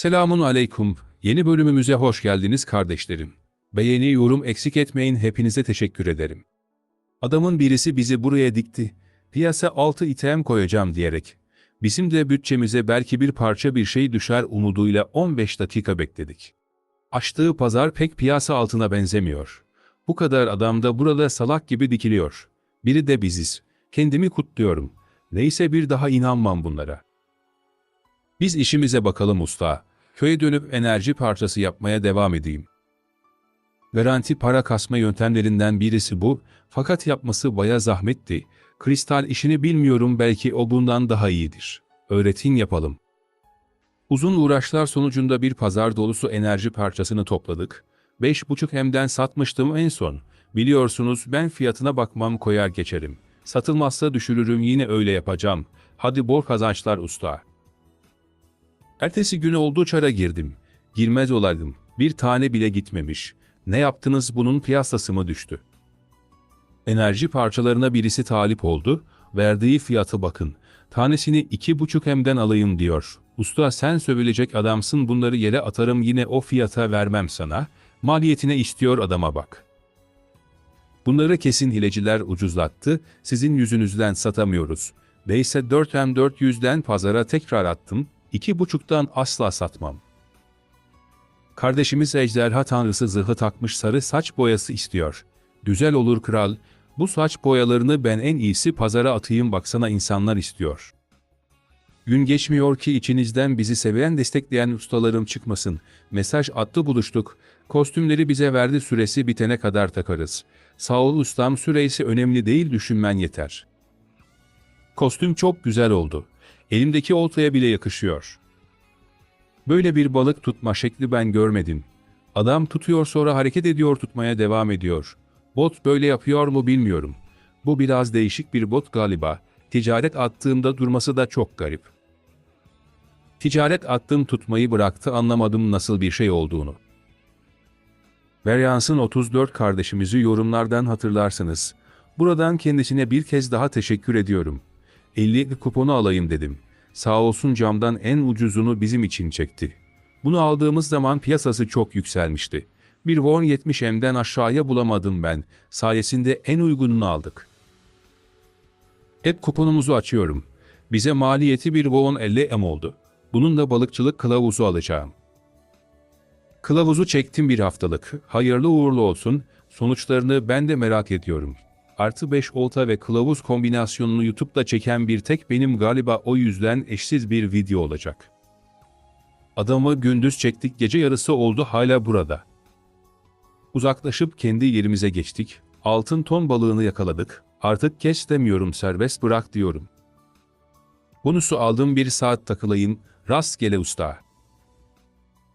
Selamun aleyküm. Yeni bölümümüze hoş geldiniz kardeşlerim. Beğeni, yorum eksik etmeyin hepinize teşekkür ederim. Adamın birisi bizi buraya dikti. Piyasa altı item koyacağım diyerek. Bizim de bütçemize belki bir parça bir şey düşer umuduyla 15 dakika bekledik. Açtığı pazar pek piyasa altına benzemiyor. Bu kadar adam da burada salak gibi dikiliyor. Biri de biziz. Kendimi kutluyorum. Neyse bir daha inanmam bunlara. Biz işimize bakalım usta. Köye dönüp enerji parçası yapmaya devam edeyim. Garanti para kasma yöntemlerinden birisi bu, fakat yapması baya zahmetti. Kristal işini bilmiyorum belki o bundan daha iyidir. Öğretin yapalım. Uzun uğraşlar sonucunda bir pazar dolusu enerji parçasını topladık. 5,5 hemden satmıştım en son. Biliyorsunuz ben fiyatına bakmam koyar geçerim. Satılmazsa düşürürüm yine öyle yapacağım. Hadi bol kazançlar usta. Ertesi gün oldu çara girdim. Girmez olaydım. Bir tane bile gitmemiş. Ne yaptınız bunun piyasası mı düştü? Enerji parçalarına birisi talip oldu. Verdiği fiyatı bakın. Tanesini iki buçuk hemden alayım diyor. Usta sen sövülecek adamsın bunları yere atarım yine o fiyata vermem sana. Maliyetine istiyor adama bak. Bunları kesin hileciler ucuzlattı. Sizin yüzünüzden satamıyoruz. Değse 4 hem 400'den pazara tekrar attım. İki buçuktan asla satmam. Kardeşimiz ejderha tanrısı zırhı takmış sarı saç boyası istiyor. Güzel olur kral, bu saç boyalarını ben en iyisi pazara atayım baksana insanlar istiyor. Gün geçmiyor ki içinizden bizi seven destekleyen ustalarım çıkmasın. Mesaj attı buluştuk. Kostümleri bize verdi süresi bitene kadar takarız. Sağ ol ustam süresi önemli değil düşünmen yeter. Kostüm çok güzel oldu. Elimdeki oltaya bile yakışıyor. Böyle bir balık tutma şekli ben görmedim. Adam tutuyor sonra hareket ediyor tutmaya devam ediyor. Bot böyle yapıyor mu bilmiyorum. Bu biraz değişik bir bot galiba. Ticaret attığımda durması da çok garip. Ticaret attım tutmayı bıraktı anlamadım nasıl bir şey olduğunu. Veryans'ın 34 kardeşimizi yorumlardan hatırlarsınız. Buradan kendisine bir kez daha teşekkür ediyorum. 50 kuponu alayım dedim. Sağ olsun camdan en ucuzunu bizim için çekti. Bunu aldığımız zaman piyasası çok yükselmişti. Bir won 70 M'den aşağıya bulamadım ben. Sayesinde en uygununu aldık. Hep kuponumuzu açıyorum. Bize maliyeti bir won 50 M oldu. Bunun da balıkçılık kılavuzu alacağım. Kılavuzu çektim bir haftalık. Hayırlı uğurlu olsun. Sonuçlarını ben de merak ediyorum. Artı 5 olta ve kılavuz kombinasyonunu YouTube'da çeken bir tek benim galiba o yüzden eşsiz bir video olacak. Adamı gündüz çektik gece yarısı oldu hala burada. Uzaklaşıp kendi yerimize geçtik. Altın ton balığını yakaladık. Artık kes demiyorum serbest bırak diyorum. Bonusu aldım bir saat takılayım. Rastgele usta.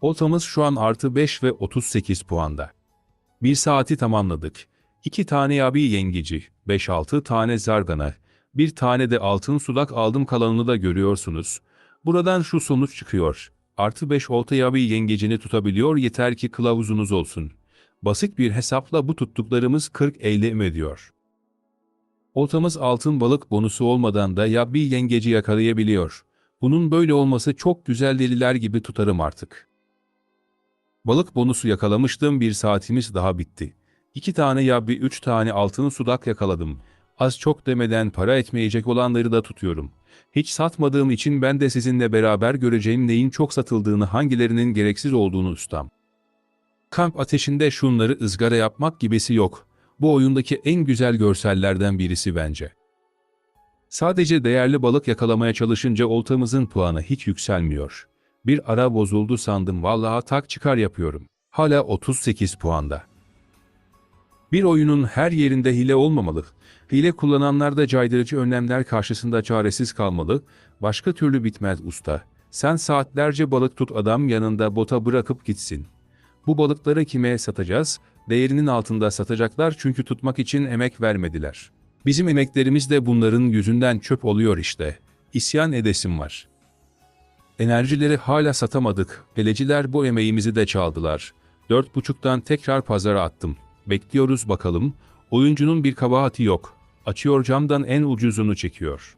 Oltamız şu an artı 5 ve 38 puanda. Bir saati tamamladık. İki tane yabi yengeci, 5-6 tane zargana, bir tane de altın sudak aldım kalanını da görüyorsunuz. Buradan şu sonuç çıkıyor. Artı 5 olta yabi yengecini tutabiliyor yeter ki kılavuzunuz olsun. Basit bir hesapla bu tuttuklarımız 40-50 ediyor. Oltamız altın balık bonusu olmadan da yabi yengeci yakalayabiliyor. Bunun böyle olması çok güzel deliler gibi tutarım artık. Balık bonusu yakalamıştım bir saatimiz daha bitti. İki tane yabbi üç tane altın sudak yakaladım. Az çok demeden para etmeyecek olanları da tutuyorum. Hiç satmadığım için ben de sizinle beraber göreceğim neyin çok satıldığını hangilerinin gereksiz olduğunu ustam. Kamp ateşinde şunları ızgara yapmak gibisi yok. Bu oyundaki en güzel görsellerden birisi bence. Sadece değerli balık yakalamaya çalışınca oltamızın puanı hiç yükselmiyor. Bir ara bozuldu sandım vallahi tak çıkar yapıyorum. Hala 38 puanda. Bir oyunun her yerinde hile olmamalı. Hile kullananlar da caydırıcı önlemler karşısında çaresiz kalmalı. Başka türlü bitmez usta. Sen saatlerce balık tut adam yanında bota bırakıp gitsin. Bu balıkları kime satacağız? Değerinin altında satacaklar çünkü tutmak için emek vermediler. Bizim emeklerimiz de bunların yüzünden çöp oluyor işte. İsyan edesim var. Enerjileri hala satamadık. Peleciler bu emeğimizi de çaldılar. Dört buçuktan tekrar pazara attım. Bekliyoruz bakalım. Oyuncunun bir kabahati yok. Açıyor camdan en ucuzunu çekiyor.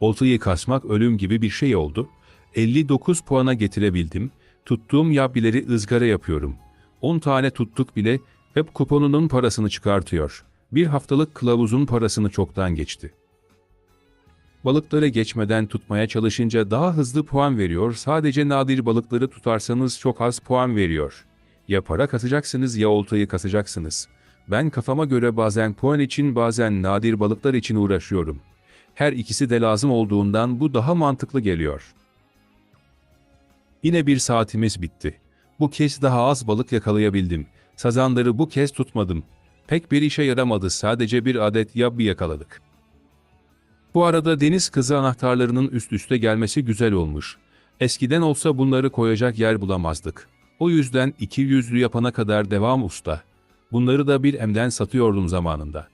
Oltayı kasmak ölüm gibi bir şey oldu. 59 puana getirebildim. Tuttuğum yabbileri ızgara yapıyorum. 10 tane tuttuk bile hep kuponunun parasını çıkartıyor. Bir haftalık kılavuzun parasını çoktan geçti. Balıkları geçmeden tutmaya çalışınca daha hızlı puan veriyor. Sadece nadir balıkları tutarsanız çok az puan veriyor. Ya para kasacaksınız ya oltayı kasacaksınız. Ben kafama göre bazen puan için bazen nadir balıklar için uğraşıyorum. Her ikisi de lazım olduğundan bu daha mantıklı geliyor. Yine bir saatimiz bitti. Bu kez daha az balık yakalayabildim. Sazanları bu kez tutmadım. Pek bir işe yaramadı sadece bir adet yabbi yakaladık. Bu arada deniz kızı anahtarlarının üst üste gelmesi güzel olmuş. Eskiden olsa bunları koyacak yer bulamazdık. O yüzden iki yüzlü yapana kadar devam usta. Bunları da bir emden satıyordum zamanında.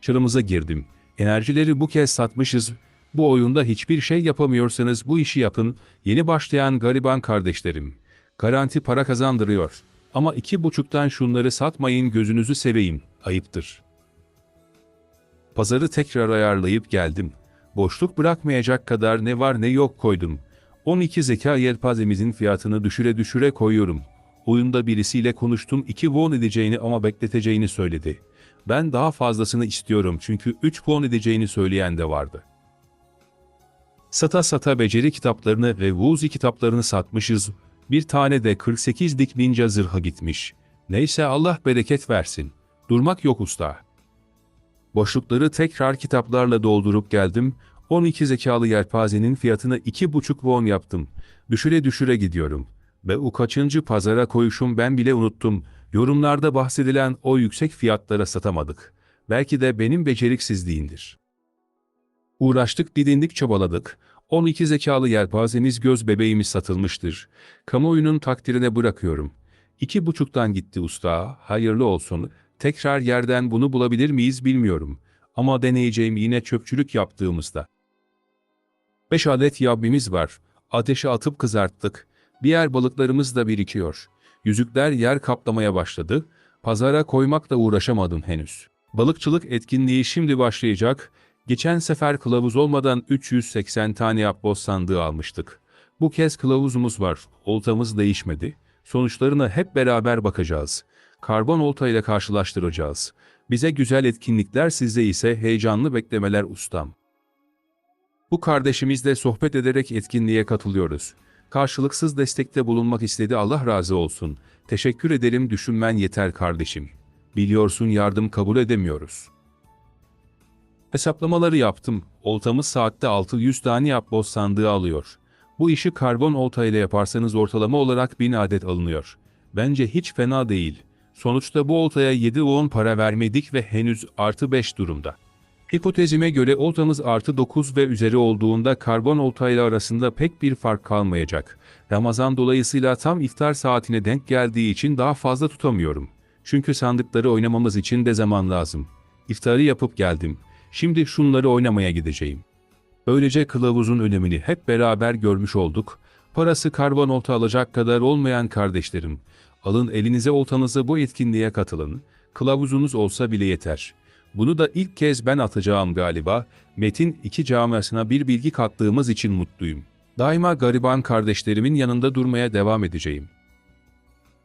Çırımıza girdim. Enerjileri bu kez satmışız. Bu oyunda hiçbir şey yapamıyorsanız bu işi yapın. Yeni başlayan gariban kardeşlerim. Garanti para kazandırıyor. Ama iki buçuktan şunları satmayın gözünüzü seveyim. Ayıptır. Pazarı tekrar ayarlayıp geldim. Boşluk bırakmayacak kadar ne var ne yok koydum. 12 zeka yelpazemizin fiyatını düşüre düşüre koyuyorum. Oyunda birisiyle konuştum 2 won edeceğini ama bekleteceğini söyledi. Ben daha fazlasını istiyorum çünkü 3 won edeceğini söyleyen de vardı. Sata sata beceri kitaplarını ve Wuzi kitaplarını satmışız. Bir tane de 48'lik ninja zırha gitmiş. Neyse Allah bereket versin. Durmak yok usta. Boşlukları tekrar kitaplarla doldurup geldim. 12 zekalı yelpazenin fiyatını 2,5 won yaptım. Düşüre düşüre gidiyorum. Ve o kaçıncı pazara koyuşum ben bile unuttum. Yorumlarda bahsedilen o yüksek fiyatlara satamadık. Belki de benim beceriksizliğindir. Uğraştık didindik çabaladık. 12 zekalı yelpazemiz göz bebeğimiz satılmıştır. Kamuoyunun takdirine bırakıyorum. İki buçuktan gitti usta, hayırlı olsun. Tekrar yerden bunu bulabilir miyiz bilmiyorum. Ama deneyeceğim yine çöpçülük yaptığımızda. 5 adet yabbimiz var. Ateşe atıp kızarttık. Diğer balıklarımız da birikiyor. Yüzükler yer kaplamaya başladı. Pazara koymakla uğraşamadım henüz. Balıkçılık etkinliği şimdi başlayacak. Geçen sefer kılavuz olmadan 380 tane yapboz sandığı almıştık. Bu kez kılavuzumuz var. Oltamız değişmedi. Sonuçlarına hep beraber bakacağız. Karbon olta ile karşılaştıracağız. Bize güzel etkinlikler size ise heyecanlı beklemeler ustam. Bu kardeşimizle sohbet ederek etkinliğe katılıyoruz. Karşılıksız destekte bulunmak istedi Allah razı olsun. Teşekkür ederim düşünmen yeter kardeşim. Biliyorsun yardım kabul edemiyoruz. Hesaplamaları yaptım. Oltamız saatte 600 tane yapboz sandığı alıyor. Bu işi karbon olta ile yaparsanız ortalama olarak 1000 adet alınıyor. Bence hiç fena değil. Sonuçta bu oltaya 7-10 para vermedik ve henüz artı 5 durumda. Hipotezime göre oltamız artı 9 ve üzeri olduğunda karbon oltayla arasında pek bir fark kalmayacak. Ramazan dolayısıyla tam iftar saatine denk geldiği için daha fazla tutamıyorum. Çünkü sandıkları oynamamız için de zaman lazım. İftarı yapıp geldim. Şimdi şunları oynamaya gideceğim. Böylece kılavuzun önemini hep beraber görmüş olduk. Parası karbon olta alacak kadar olmayan kardeşlerim. Alın elinize oltanızı bu etkinliğe katılın. Kılavuzunuz olsa bile yeter. Bunu da ilk kez ben atacağım galiba. Metin iki camiasına bir bilgi kattığımız için mutluyum. Daima gariban kardeşlerimin yanında durmaya devam edeceğim.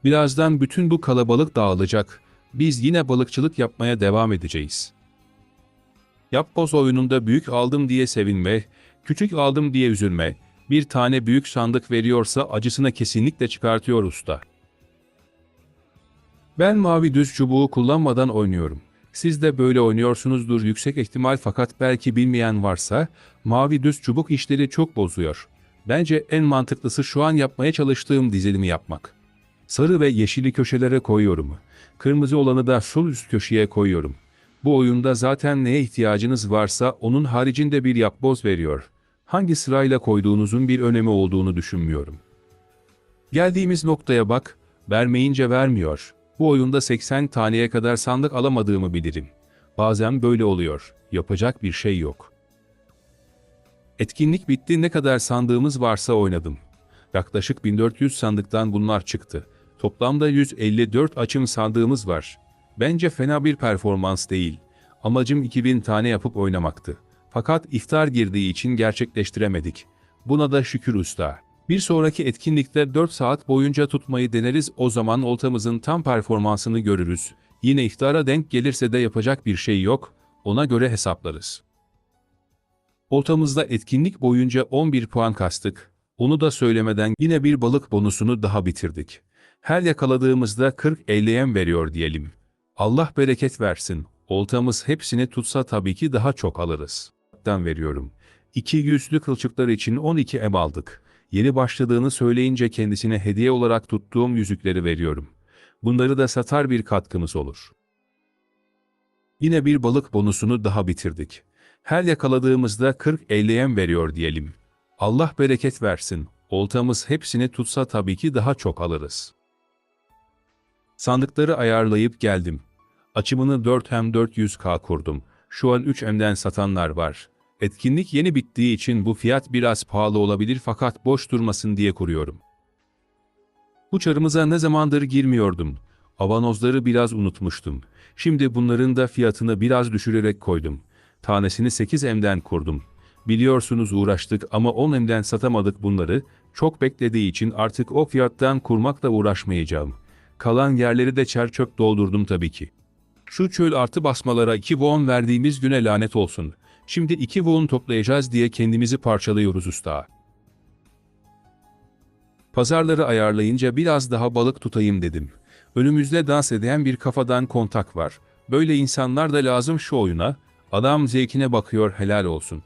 Birazdan bütün bu kalabalık dağılacak. Biz yine balıkçılık yapmaya devam edeceğiz. Yapboz oyununda büyük aldım diye sevinme, küçük aldım diye üzülme. Bir tane büyük sandık veriyorsa acısına kesinlikle çıkartıyor usta. Ben mavi düz çubuğu kullanmadan oynuyorum. Siz de böyle oynuyorsunuzdur yüksek ihtimal fakat belki bilmeyen varsa mavi düz çubuk işleri çok bozuyor. Bence en mantıklısı şu an yapmaya çalıştığım dizilimi yapmak. Sarı ve yeşili köşelere koyuyorum. Kırmızı olanı da sol üst köşeye koyuyorum. Bu oyunda zaten neye ihtiyacınız varsa onun haricinde bir yapboz veriyor. Hangi sırayla koyduğunuzun bir önemi olduğunu düşünmüyorum. Geldiğimiz noktaya bak, vermeyince vermiyor. Bu oyunda 80 taneye kadar sandık alamadığımı bilirim. Bazen böyle oluyor. Yapacak bir şey yok. Etkinlik bitti ne kadar sandığımız varsa oynadım. Yaklaşık 1400 sandıktan bunlar çıktı. Toplamda 154 açım sandığımız var. Bence fena bir performans değil. Amacım 2000 tane yapıp oynamaktı. Fakat iftar girdiği için gerçekleştiremedik. Buna da şükür usta. Bir sonraki etkinlikte 4 saat boyunca tutmayı deneriz o zaman oltamızın tam performansını görürüz. Yine iftara denk gelirse de yapacak bir şey yok, ona göre hesaplarız. Oltamızda etkinlik boyunca 11 puan kastık. Onu da söylemeden yine bir balık bonusunu daha bitirdik. Her yakaladığımızda 40-50 veriyor diyelim. Allah bereket versin. Oltamız hepsini tutsa tabii ki daha çok alırız. Dan veriyorum. İki yüzlü kılçıklar için 12 em aldık. Yeni başladığını söyleyince kendisine hediye olarak tuttuğum yüzükleri veriyorum. Bunları da satar bir katkımız olur. Yine bir balık bonusunu daha bitirdik. Her yakaladığımızda 40-50 em veriyor diyelim. Allah bereket versin. Oltamız hepsini tutsa tabii ki daha çok alırız. Sandıkları ayarlayıp geldim. Açımını 4M 400K kurdum. Şu an 3M'den satanlar var. Etkinlik yeni bittiği için bu fiyat biraz pahalı olabilir fakat boş durmasın diye kuruyorum. Bu çarımıza ne zamandır girmiyordum. Avanozları biraz unutmuştum. Şimdi bunların da fiyatını biraz düşürerek koydum. Tanesini 8M'den kurdum. Biliyorsunuz uğraştık ama 10M'den satamadık bunları. Çok beklediği için artık o fiyattan kurmakla uğraşmayacağım. Kalan yerleri de çer çöp doldurdum tabii ki. Şu çöl artı basmalara 2 won verdiğimiz güne lanet olsun. Şimdi 2 won toplayacağız diye kendimizi parçalıyoruz usta. Pazarları ayarlayınca biraz daha balık tutayım dedim. Önümüzde dans eden bir kafadan kontak var. Böyle insanlar da lazım şu oyuna. Adam zevkine bakıyor helal olsun.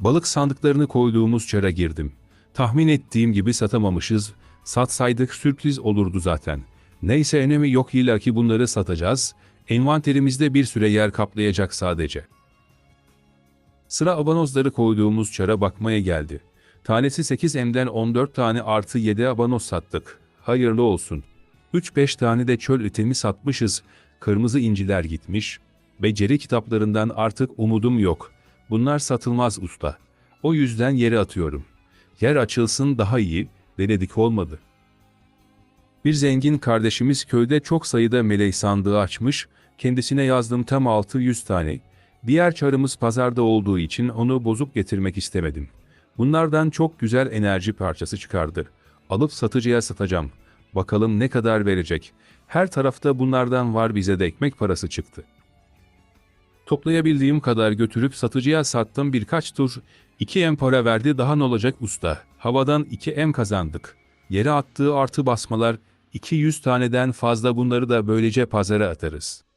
Balık sandıklarını koyduğumuz çara girdim. Tahmin ettiğim gibi satamamışız. Satsaydık sürpriz olurdu zaten. Neyse önemi yok illa ki bunları satacağız. Envanterimizde bir süre yer kaplayacak sadece. Sıra abanozları koyduğumuz çara bakmaya geldi. Tanesi 8M'den 14 tane artı 7 abanoz sattık. Hayırlı olsun. 3-5 tane de çöl itemi satmışız. Kırmızı inciler gitmiş. Beceri kitaplarından artık umudum yok. Bunlar satılmaz usta. O yüzden yere atıyorum. Yer açılsın daha iyi, denedik olmadı. Bir zengin kardeşimiz köyde çok sayıda melek sandığı açmış, kendisine yazdım tam 600 tane. Diğer çarımız pazarda olduğu için onu bozuk getirmek istemedim. Bunlardan çok güzel enerji parçası çıkardı. Alıp satıcıya satacağım. Bakalım ne kadar verecek. Her tarafta bunlardan var bize de ekmek parası çıktı. Toplayabildiğim kadar götürüp satıcıya sattım birkaç tur. 2 em para verdi daha ne olacak usta. Havadan 2 em kazandık. Yere attığı artı basmalar 200 taneden fazla bunları da böylece pazara atarız.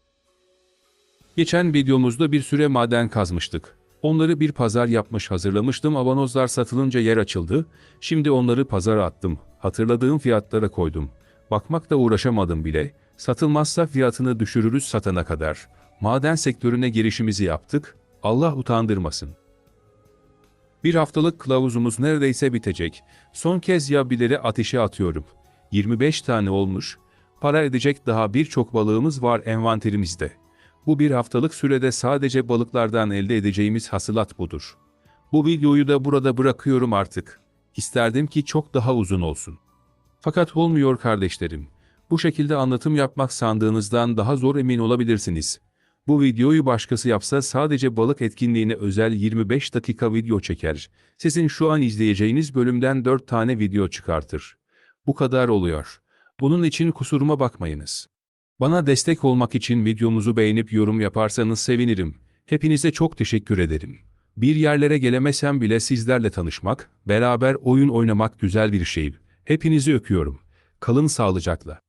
Geçen videomuzda bir süre maden kazmıştık. Onları bir pazar yapmış hazırlamıştım avanozlar satılınca yer açıldı. Şimdi onları pazara attım. Hatırladığım fiyatlara koydum. Bakmakta uğraşamadım bile. Satılmazsa fiyatını düşürürüz satana kadar. Maden sektörüne girişimizi yaptık. Allah utandırmasın. Bir haftalık kılavuzumuz neredeyse bitecek. Son kez yabileri ateşe atıyorum. 25 tane olmuş. Para edecek daha birçok balığımız var envanterimizde. Bu bir haftalık sürede sadece balıklardan elde edeceğimiz hasılat budur. Bu videoyu da burada bırakıyorum artık. İsterdim ki çok daha uzun olsun. Fakat olmuyor kardeşlerim. Bu şekilde anlatım yapmak sandığınızdan daha zor emin olabilirsiniz. Bu videoyu başkası yapsa sadece balık etkinliğine özel 25 dakika video çeker. Sizin şu an izleyeceğiniz bölümden 4 tane video çıkartır. Bu kadar oluyor. Bunun için kusuruma bakmayınız. Bana destek olmak için videomuzu beğenip yorum yaparsanız sevinirim. Hepinize çok teşekkür ederim. Bir yerlere gelemesem bile sizlerle tanışmak, beraber oyun oynamak güzel bir şey. Hepinizi öpüyorum. Kalın sağlıcakla.